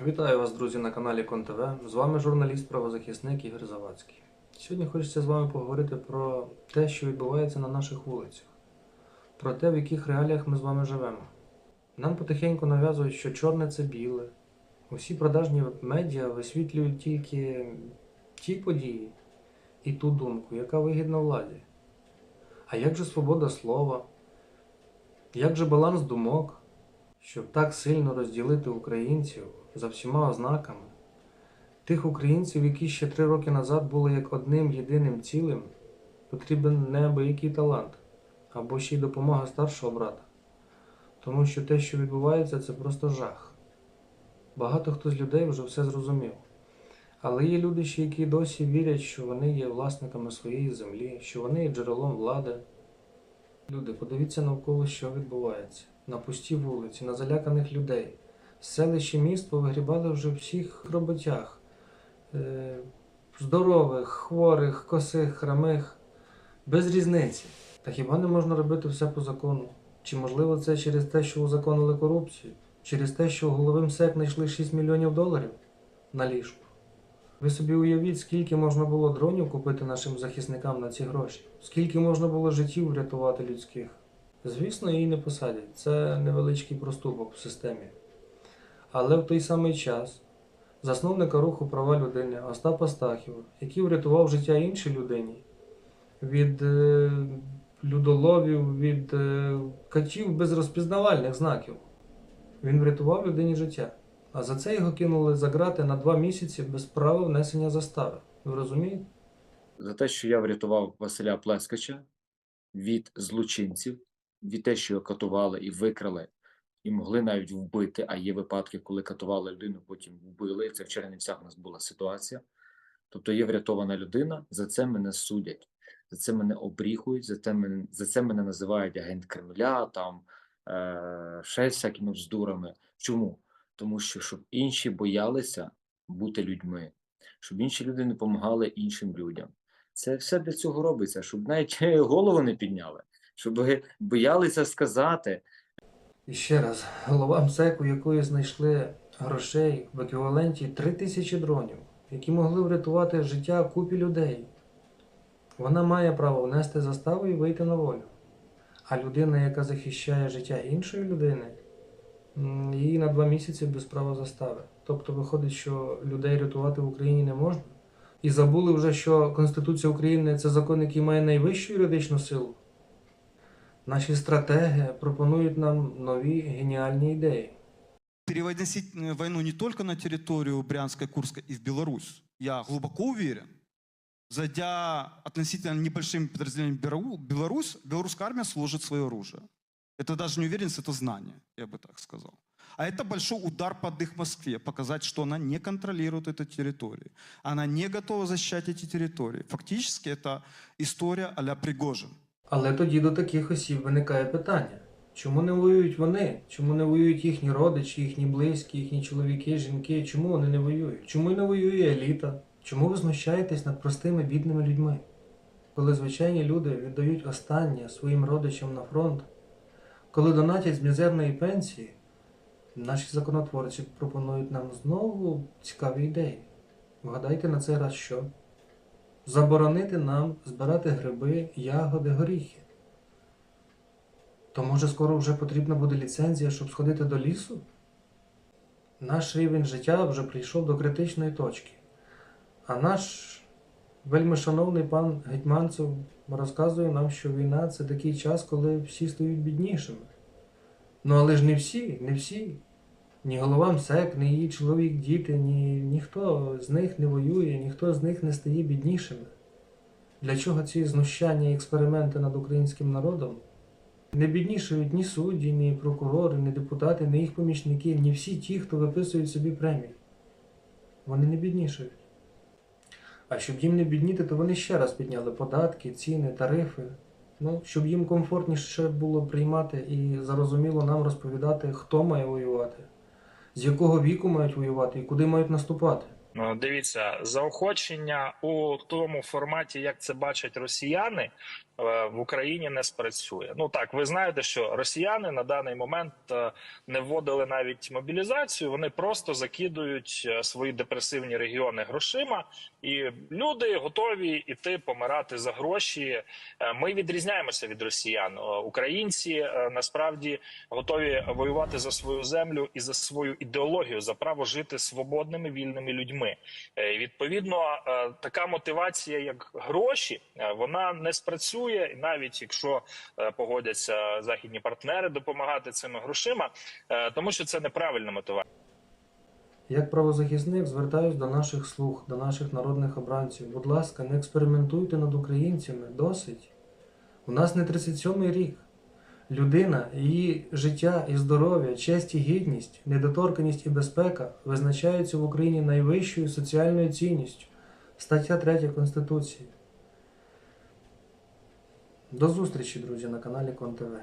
Вітаю вас, друзі, на каналі КонТВ. З вами журналіст-правозахисник Ігор Завадський. Сьогодні хочеться з вами поговорити про те, що відбувається на наших вулицях, про те, в яких реаліях ми з вами живемо. Нам потихеньку нав'язують, що чорне це біле. Усі продажні медіа висвітлюють тільки ті події і ту думку, яка вигідна владі. А як же свобода слова? Як же баланс думок? Щоб так сильно розділити українців за всіма ознаками, тих українців, які ще три роки назад були як одним єдиним цілим, потрібен неабиякий талант або ще й допомога старшого брата. Тому що те, що відбувається, це просто жах. Багато хто з людей вже все зрозумів. Але є люди ще, які досі вірять, що вони є власниками своєї землі, що вони є джерелом влади. Люди, подивіться навколо, що відбувається. На пустій вулиці, на заляканих людей. З селища міст повигрібали вже всіх роботях. Е, здорових, хворих, косих, храмих. Без різниці. Та хіба не можна робити все по закону? Чи можливо це через те, що узаконили корупцію? Через те, що голови МСЕК знайшли 6 мільйонів доларів на ліжку? Ви собі уявіть, скільки можна було дронів купити нашим захисникам на ці гроші? Скільки можна було життів врятувати людських? Звісно, її не посадять. Це невеличкий проступок в системі. Але в той самий час засновника руху права людини Остапа Стахіва, який врятував життя іншій людині від е, людоловів, від е, катів без розпізнавальних знаків. Він врятував людині життя. А за це його кинули за грати на два місяці без права внесення застави. Ви розумієте? за те, що я врятував Василя Плескача від злочинців, від те, що його катували і викрали, і могли навіть вбити. А є випадки, коли катували людину, потім вбили. Це в Чернівцях у нас була ситуація. Тобто є врятована людина, за це мене судять, за це мене обріхують, за це мене, за це мене називають агент Кремля, там е, ще всякими вздурами. Чому? Тому що щоб інші боялися бути людьми, щоб інші люди не допомагали іншим людям. Це все для цього робиться, щоб навіть голову не підняли, щоб боялися сказати. І ще раз, голова МСЕК, у якої знайшли грошей в еквіваленті 3 тисячі дронів, які могли врятувати життя купі людей. Вона має право внести заставу і вийти на волю. А людина, яка захищає життя іншої людини, її на два місяці без права застави. Тобто виходить, що людей рятувати в Україні не можна. І забули вже, що Конституція України це закон, який має найвищу юридичну силу. Наші стратеги пропонують нам нові геніальні ідеї. переводить э, войну не только на территорию Брянска, Курска и в Беларусь. Я глубоко уверен, зайдя относительно небольшим подразделением Беларусь, белорусская армия сложит свое оружие. Это даже не уверенность, это знание, я бы так сказал. А это большой удар под их Москве, показать, что она не контролирует эту территорию. Она не готова защищать эти территории. Фактически это история а-ля Пригожин. Але тоді до таких осіб виникає питання: чому не воюють вони? Чому не воюють їхні родичі, їхні близькі, їхні чоловіки, жінки? Чому вони не воюють? Чому не воює еліта? Чому ви знущаєтесь над простими бідними людьми? Коли звичайні люди віддають останнє своїм родичам на фронт, коли донатять з мізерної пенсії, наші законотворці пропонують нам знову цікаві ідеї. Вгадайте на цей раз що? Заборонити нам збирати гриби, ягоди, горіхи. То може скоро вже потрібна буде ліцензія, щоб сходити до лісу? Наш рівень життя вже прийшов до критичної точки. А наш вельми шановний пан Гетьманцев розказує нам, що війна це такий час, коли всі стають біднішими. Ну але ж не всі, не всі. Ні голова МСЕК, ні її чоловік, діти, ні, ніхто з них не воює, ніхто з них не стає біднішими. Для чого ці знущання і експерименти над українським народом? Не біднішають ні судді, ні прокурори, ні депутати, ні їх помічники, ні всі ті, хто виписують собі премії. Вони не біднішають. А щоб їм не бідніти, то вони ще раз підняли податки, ціни, тарифи. Ну, щоб їм комфортніше було приймати і зарозуміло нам розповідати, хто має воювати, з якого віку мають воювати і куди мають наступати. Ну, Дивіться, заохочення у тому форматі, як це бачать росіяни, е, в Україні не спрацює. Ну так, ви знаєте, що росіяни на даний момент е, не вводили навіть мобілізацію. Вони просто закидують е, свої депресивні регіони грошима, і люди готові іти помирати за гроші. Ми відрізняємося від росіян. Українці насправді готові воювати за свою землю і за свою ідеологію, за право жити свободними вільними людьми. Е, і, Відповідно, е, така мотивація, як гроші, е, вона не спрацює, навіть якщо погодяться західні партнери допомагати цими грошима, тому що це неправильна мотивація. Як правозахисник звертаюсь до наших слуг, до наших народних обранців. Будь ласка, не експериментуйте над українцями. Досить. У нас не 37-й рік. Людина, її життя і здоров'я, честь і гідність, недоторканість і безпека визначаються в Україні найвищою соціальною цінністю. Стаття 3 Конституції. До зустрічі, друзі, на каналі Кон ТВ.